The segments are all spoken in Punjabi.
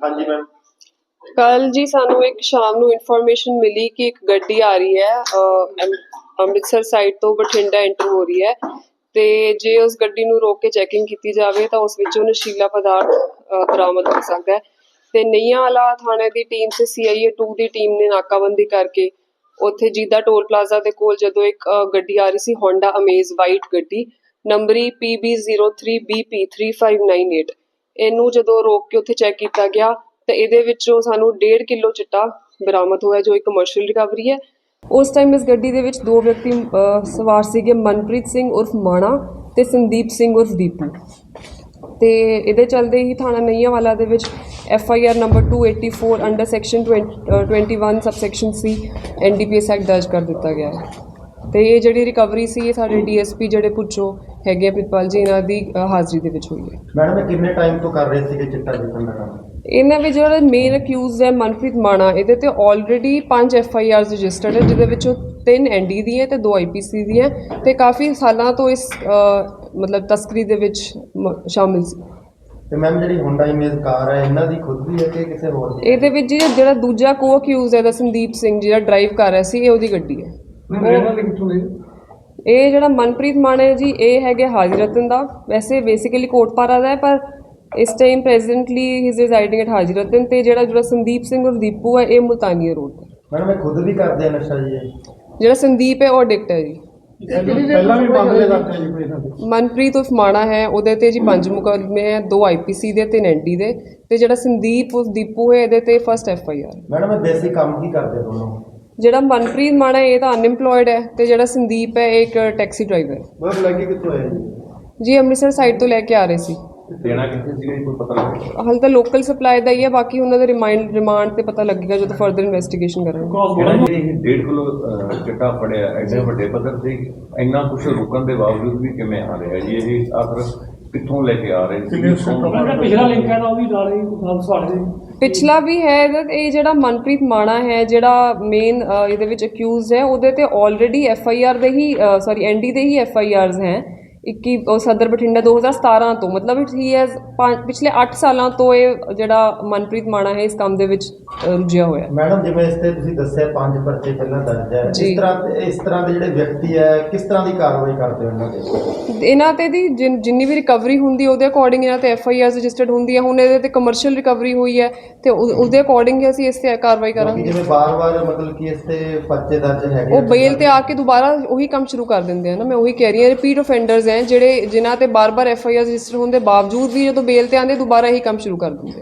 ਹਾਂਜੀ ਮੈਮ ਕੱਲ ਜੀ ਸਾਨੂੰ ਇੱਕ ਸ਼ਾਮ ਨੂੰ ਇਨਫੋਰਮੇਸ਼ਨ ਮਿਲੀ ਕਿ ਇੱਕ ਗੱਡੀ ਆ ਰਹੀ ਹੈ ਅਹ, ਅੰਮ੍ਰਿਤਸਰ ਸਾਈਡ ਤੋਂ ਬਠਿੰਡਾ ਐਂਟਰ ਹੋ ਰਹੀ ਹੈ ਤੇ ਜੇ ਉਸ ਗੱਡੀ ਨੂੰ ਰੋਕ ਕੇ ਚੈਕਿੰਗ ਕੀਤੀ ਜਾਵੇ ਤਾਂ ਉਸ ਵਿੱਚੋਂ ਨਸ਼ੀਲਾ ਪਦਾਰਥ ਅਹ, ਬਰਾਮਦ ਹੋ ਸਕਦਾ ਹੈ। ਤੇ ਨਈਆਂ ਵਾਲਾ ਥਾਣੇ ਦੀ ਟੀਮ ਤੇ ਸੀਆਈਏ 2 ਦੀ ਟੀਮ ਨੇ ਨਾਕਾਬੰਦੀ ਕਰਕੇ ਉੱਥੇ ਜੀਦਾ ਟੋਲ ਪਲਾਜ਼ਾ ਦੇ ਕੋਲ ਜਦੋਂ ਇੱਕ ਅਹ, ਗੱਡੀ ਆ ਰਹੀ ਸੀ ਹੋਂਡਾ ਅਮੇਜ਼ ਵਾਈਟ ਗੱਡੀ ਨੰਬਰੀ PB03BP3598 ਇਹਨੂੰ ਜਦੋਂ ਰੋਕ ਕੇ ਉੱਥੇ ਚੈੱਕ ਕੀਤਾ ਗਿਆ, ਤਾਂ ਇਹਦੇ ਵਿੱਚੋਂ ਸਾਨੂੰ 1.5 ਕਿਲੋ ਚਿੱਟਾ ਬਰਾਮਦ ਹੋਇਆ, ਜੋ ਇੱਕ ਕਮਰਸ਼ੀਅਲ ਰਿਕਵਰੀ ਹੈ। ਉਸ ਟਾਈਮ ਇਸ ਗੱਡੀ ਦੇ ਵਿੱਚ ਦੋ ਵਿਅਕਤੀ ਸਵਾਰ ਸੀਗੇ, ਮਨਪ੍ਰੀਤ ਸਿੰਘ ਉਰਫ ਮਾਣਾ ਤੇ ਸੰਦੀਪ ਸਿੰਘ ਉਰਫ ਦੀਪੂ। ਤੇ ਇਹਦੇ ਚਲਦੇ ਹੀ ਥਾਣਾ ਨਈਆਂਵਾਲਾ ਦੇ ਵਿੱਚ F I R number 284 under section 21 subsection C NDPS act ਦਰਜ ਕਰ ਦਿੱਤਾ ਗਿਆ ਹੈ। ਤੇ ਇਹ ਜਿਹੜੀ ਰਿਕਵਰੀ ਸੀ ਇਹ ਸਾਡੇ ਡੀਐਸਪੀ ਜਿਹੜੇ ਪੁੱਛੋ ਹੈਗੇ ਆ ਪ੍ਰਿਤਪਾਲ ਜੀ ਇਹਨਾਂ ਦੀ ਅ, ਹਾਜ਼ਰੀ ਦੇ ਵਿੱਚ ਹੋਈ ਹੈ। ਮੈਡਮ ਇਹ ਕਿੰਨੇ ਟਾਈਮ ਤੋਂ ਕਰ ਰਹੇ ਸੀਗੇ ਚਿੱਟਾ ਵੇਚਣ ਦਾ ਕੰਮ? ਇਹਨਾਂ ਵਿੱਚ ਜਿਹੜਾ ਮੇਨ ਅਕਿਊਜ਼ਡ ਹੈ ਮਨਪ੍ਰੀਤ ਮਾਣਾ ਇਹਦੇ ਤੇ already 5 F I Rs registered ਹੈ ਜਿਹਦੇ ਵਿੱਚੋਂ 3 ਐਨਡੀ ਦੀਆਂ ਤੇ 2 ਆਈਪੀਸੀ ਦੀਆਂ ਤੇ ਕਾਫੀ ਸਾਲਾਂ ਤੋਂ ਇਸ ਅ, ਮਤਲਬ ਤਸਕਰੀ ਦੇ ਵਿੱਚ ਮ- ਸ਼ਾਮਿਲ ਸੀ। ਤੇ ਮੈਮ ਜਿਹੜੀ ਹੋਂਡਾ ਇਮੇਜ ਕਾਰ ਹੈ ਇਹਨਾਂ ਦੀ ਖੁਦ ਦੀ ਹੈ ਕਿ ਕਿਸੇ ਹੋਰ ਦੀ? ਇਹਦੇ ਵਿੱਚ ਜਿਹੜਾ ਦੂਜਾ ਕੋ ਅਕਿਊਜ਼ ਹੈ ਦਾ ਸੰਦੀਪ ਸਿੰਘ ਜਿਹੜਾ ਡਰਾਈਵ ਕਰ ਰਿਹਾ ਸੀ ਇਹ ਉਹਦੀ ਗੱਡੀ ਹੈ। ਇਹ ਜਿਹੜਾ ਮਨਪ੍ਰੀਤ ਮਾਨ ਹੈ ਜੀ ਇਹ ਹੈਗੇ ਹਾਜੀ ਰਤਨ ਦਾ। ਵੈਸੇ ਬੇਸਿਕਲੀ ਕੋਟਪਾਰਾ ਦਾ ਹੈ ਪਰ ਇਸ time presently he is residing at Haji Ratan ਤੇ ਜਿਹੜਾ ਜਿਹੜਾ ਸੰਦੀਪ ਸਿੰਘ ਔਰ ਦੀਪੂ ਹੈ ਇਹ ਮੁਲਤਾਨੀਆ ਰੋਡ ਤੇ। ਮੈਡਮ ਇਹ ਖੁਦ ਵੀ ਕਰਦੇ ਆ ਨਸ਼ਾ ਜੀ ਇਹ? ਜਿਹੜਾ ਸੰਦੀਪ ਹੈ ਉਹ ਐਡਿਕਟ ਹੈ ਜੀ। ਪਹਿਲਾਂ ਵੀ ਮਾਮਲੇ ਕਰਦੇ ਜੀ ਕੋਈ ਇਹਨਾਂ ਦੇ ਮਨਪ੍ਰੀਤ ਉਰਫ ਮਾਣਾ ਹੈ ਉਹਦੇ ਤੇ ਜੀ ਪੰਜ ਮੁਕੱਦਮੇ ਹੈ ਦੋ ਆਈਪੀਸੀ ਦੇ ਤੇ ਐਨਡੀ ਦੇ। ਤੇ ਜਿਹੜਾ ਸੰਦੀਪ ਉਰਫ ਦੀਪੂ ਹੈ ਇਹਦੇ ਤੇ first F I R madam ਇਹ ਬੇਸਿਕ ਕੰਮ ਕੀ ਕਰਦੇ ਦੋਨੋਂ? ਜਿਹੜਾ ਮਨਪ੍ਰੀਤ ਮਾਣਾ ਇਹ ਤਾਂ ਅਨਇੰਪਲੋਇਡ ਹੈ ਤੇ ਜਿਹੜਾ ਸੰਦੀਪ ਹੈ ਇਹ ਇੱਕ ਟੈਕਸੀ ਡਰਾਈਵਰ ਹੈ। ਬਹੁਤ ਲੱਗੇ ਕਿੱਥੋਂ ਆਏ ਜੀ ਜੀ ਅੰਮ੍ਰਿਤਸਰ ਸਾਈਡ ਤੋਂ ਲੈ ਕੇ ਆ ਰਹੇ ਸੀ। ਦੇਣਾ ਕਿੱਥੇ ਸੀਗਾ ਜੀ ਕੋਈ ਪਤਾ ਲੱਗਿਆ ਹਾਲੇ ਤਾਂ ਲੋਕਲ ਸਪਲਾਈ ਦਾ ਹੀ ਹੈ ਬਾਕੀ ਉਹਨਾਂ ਦੇ ਰਿਮਾਈਂਡ ਰਿਮਾਂਡ ਤੇ ਪਤਾ ਲੱਗੇਗਾ ਜਦੋਂ ਫਰਦਰ ਇਨਵੈਸਟੀਗੇਸ਼ਨ ਕਰਾਂਗੇ। ਜਿਹੜਾ ਜੀ ਇਹ 1.5 ਕਿਲੋ ਚਿੱਟਾ ਫੜਿਆ ਐਡੇ ਵੱਡੇ ਪੱਧਰ ਤੇ ਇੰਨਾ ਕੁਝ ਰੁਕਣ ਦੇ ਬਾਵਜੂਦ ਵੀ ਕਿਵੇਂ ਆ ਰਿਹਾ ਜੀ ਇਹ ਆਖਰ ਕਿੱਥੋਂ ਲੈ ਕੇ ਆ ਰਹੇ ਸੀ? ਜਿਹੜਾ ਪਿਛਲਾ ਲਿੰਕ ਹੈ ਨਾ ਉਹ ਵੀ ਨਾਲ ਹੀ ਨਾਲ ਦੇ। ਪਿਛਲਾ ਵੀ ਹੈ ਇਹਦਾ ਤੇ ਇਹ ਜਿਹੜਾ ਮਨਪ੍ਰੀਤ ਮਾਣਾ ਹੈ ਜਿਹੜਾ ਮੇਨ ਇਹਦੇ ਵਿੱਚ ਅਕਿਊਜ਼ ਹੈ ਉਹਦੇ ਤੇ ਆਲਰੇਡੀ ਐਫ ਆਈ ਆਰ ਦੇ ਹੀ ਸੌਰੀ ਐਨ ਡੀ ਦੇ ਹੀ ਐਫ ਆਈ ਆਰਸ ਹੈ। 21 ਉਹ ਸਦਰ ਬਠਿੰਡਾ 2017 ਤੋਂ ਮਤਲਬ ਹੀ ਹੈਜ਼ ਪਿਛਲੇ 8 ਸਾਲਾਂ ਤੋਂ ਇਹ ਜਿਹੜਾ ਮਨਪ੍ਰੀਤ ਮਾਣਾ ਹੈ ਇਸ ਕੰਮ ਦੇ ਵਿੱਚ ਰੁੱਝਿਆ ਹੋਇਆ ਹੈ। ਮੈਡਮ ਜਿਵੇਂ ਇਸ ਤੇ ਤੁਸੀਂ ਦੱਸਿਆ ਪੰਜ ਪਰਚੇ ਪਹਿਲਾਂ ਦਰਜ ਹੈ। ਇਸ ਤਰ੍ਹਾਂ ਇਸ ਤਰ੍ਹਾਂ ਦੇ ਜਿਹੜੇ ਵਿਅਕਤੀ ਹੈ ਕਿਸ ਤਰ੍ਹਾਂ ਦੀ ਕਾਰਵਾਈ ਕਰਦੇ ਹੋ ਇਹਨਾਂ ਦੇ ਇਹਨਾਂ ਤੇ ਦੀ ਜਿਨ- ਵੀ ਰਿਕਵਰੀ ਹੁੰਦੀ ਹੈ ਉਹਦੇ ਅਕੋਰਡਿੰਗ ਇਹਨਾਂ ਤੇ ਐਫ ਆਈ ਆਰ ਰਜਿਸਟਰਡ ਹੁੰਦੀ ਹੈ ਹੁਣ ਇਹਦੇ ਤੇ ਕਮਰਸ਼ੀਅਲ ਰਿਕਵਰੀ ਹੋਈ ਹੈ ਤੇ ਉਹ- ਉਹਦੇ ਅਕੋਰਡਿੰਗ ਹੀ ਅਸੀਂ ਇਸ ਤੇ ਕਾਰਵਾਈ ਕਰਾਂਗੇ। ਜਿਵੇਂ ਬਾਰ-ਬਾਰ ਮਤਲਬ ਕਿ ਇਸ ਤੇ ਪਰਚੇ ਦਰਜ ਹੈਗੇ ਉਹ ਬੇਲ ਤੇ ਆ ਕੇ ਦੁਬਾਰਾ ਉਹੀ ਕੰਮ ਸ਼ੁਰੂ ਕਰ ਦਿੰਦੇ ਆ ਨਾ ਮੈਂ ਉਹੀ ਕਹਿ ਰਹੀ ਹਾਂ ਰਿਪੀਟ ਆਫੈਂਡਰਸ ਹੈ ਜਿਹੜੇ ਜਿਨ੍ਹਾਂ ਤੇ ਬਾਰ-ਬਾਰ ਐਫ ਆਈ ਆਰ ਰਜਿਸਟਰ ਹੋਣ ਦੇ ਬਾਵਜੂਦ ਵੀ ਜਦੋਂ ਬੇਲ ਤੇ ਆਉਂਦੇ ਦੁਬਾਰਾ ਇਹੀ ਕੰਮ ਸ਼ੁਰੂ ਕਰ ਦਿੰਦੇ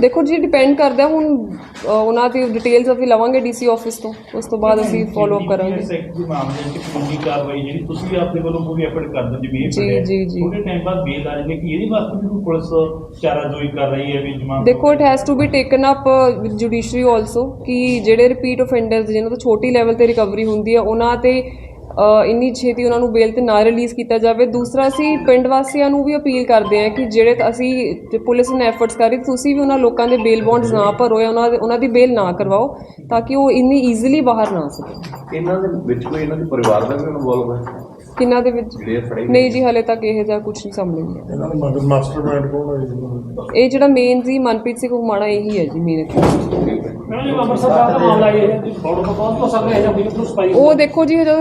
ਦੇਖੋ ਜੀ ਡਿਪੈਂਡ ਕਰਦਾ ਹੁਣ ਅ, ਉਹਨਾਂ ਦੀ ਡਿਟੇਲਸ ਅਸੀਂ ਲਵਾਂਗੇ ਡੀਸੀ ਆਫਿਸ ਤੋਂ ਉਸ ਤੋਂ ਬਾਅਦ ਅਸੀਂ ਫਾਲੋ ਅਪ ਕਰਾਂਗੇ ਸੈਕਟ ਦੇ ਮਾਮਲੇ ਵਿੱਚ ਕਾਨੂੰਨੀ ਕਾਰਵਾਈ ਜਿਹੜੀ ਤੁਸੀਂ ਆਪਣੇ ਵੱਲੋਂ ਪੂਰੀ ਐਫਰਟ ਕਰਦੇ ਜਿਵੇਂ ਜੀ, ਜੀ, ਜੀ। ਥੋੜੇ ਟਾਈਮ ਬਾਅਦ ਬੇਲ ਆ ਜਾਵੇ ਕਿ ਇਹਦੇ ਵਾਸਤੇ ਵੀ ਕੋਈ ਪੁਲਿਸ ਚਾਰਾਜੋਈ ਕਰ ਰਹੀ ਹੈ ਵੀ ਜਮਾਨਤ ਦੇਖੋ it has to be taken up with judiciary also ਕਿ ਜਿਹੜੇ ਰਿਪੀਟ ਆਫੈਂਡਰਸ ਜਿਨ੍ਹਾਂ ਤੋਂ ਛੋਟੀ ਲੈਵਲ ਤੇ ਰਿਕਵਰੀ ਹੁੰਦੀ ਹੈ, ਉਹਨਾਂ ਤੇ ਇੰਨੀ ਛੇਤੀ ਉਹਨਾਂ ਨੂੰ ਬੇਲ ਤੇ ਨਾ ਰਿਲੀਜ਼ ਕੀਤਾ ਜਾਵੇ। ਦੂਸਰਾ, ਅਸੀਂ ਪਿੰਡ ਵਾਸੀਆਂ ਨੂੰ ਵੀ ਅਪੀਲ ਕਰਦੇ ਹਾਂ ਕਿ ਜਿਹੜੇ ਅਸੀਂ ਪੁਲਿਸ ਨੇ ਐਫਰਟਸ ਕਰੀ, ਤੁਸੀਂ ਵੀ ਉਹਨਾਂ ਲੋਕਾਂ ਦੇ ਬੇਲ ਬੌਂਡਸ ਨਾ ਭਰੋ ਜਾਂ ਉਹਨਾਂ ਉਹਨਾਂ ਦੀ ਬੇਲ ਨਾ ਕਰਵਾਓ ਤਾਂ ਕਿ ਉਹ ਇੰਨੀ ਈਜ਼ੀਲੀ ਬਾਹਰ ਨਾ ਆ ਸਕਣ। ਇਹਨਾਂ ਦੇ ਵਿੱਚ ਕੋਈ ਇਹਨਾਂ ਦੇ ਪਰਿਵਾਰ ਦਾ ਵੀ ਇਨਵੋਲਵ ਹੈ? ਕਿੰਨਾ ਦੇ ਵਿੱਚ ਨਹੀਂ ਜੀ ਹਲੇ ਤੱਕ ਇਹ ਜਿਹਾ ਕੁਝ ਨਹੀਂ ਸਾਹਮਣੇ ਆਇਆ। ਇਹਨਾਂ ਦਾ ਮਾਸਟਰਮਾਈਂਡ ਕੌਣ ਹੈ ਜੀ। ਇਹ ਜਿਹੜਾ ਮੇਨ ਜੀ ਮਨਪ੍ਰੀਤ ਸਿੰਘ ਹੁਮਾਣਾ ਇਹੀ ਹੈ ਜੀ ਮੇਨ ਅੰਮ੍ਰਿਤਸਰ ਦਾ ਮਾਮਲਾ ਇਹ ਹੈ ਬੋਰਡ ਤੋਂ ਪਹੁੰਚ ਤੋਂ ਸਕਦੇ ਹੈ ਜਾਂ ਫਿਰ ਤੋਂ ਸਪਾਈ ਉਹ ਦੇਖੋ ਜੀ ਜਦੋਂ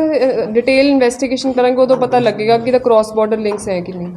ਡਿਟੇਲ ਇਨਵੈਸਟੀਗੇਸ਼ਨ ਕਰਾਂਗੇ ਉਦੋਂ ਪਤਾ ਲੱਗੇਗਾ ਕਿ ਇਹਦਾ ਕ੍ਰਾਸ ਬਾਰਡਰ ਲਿੰਕਸ ਹੈ ਕਿ ਨਹੀਂ।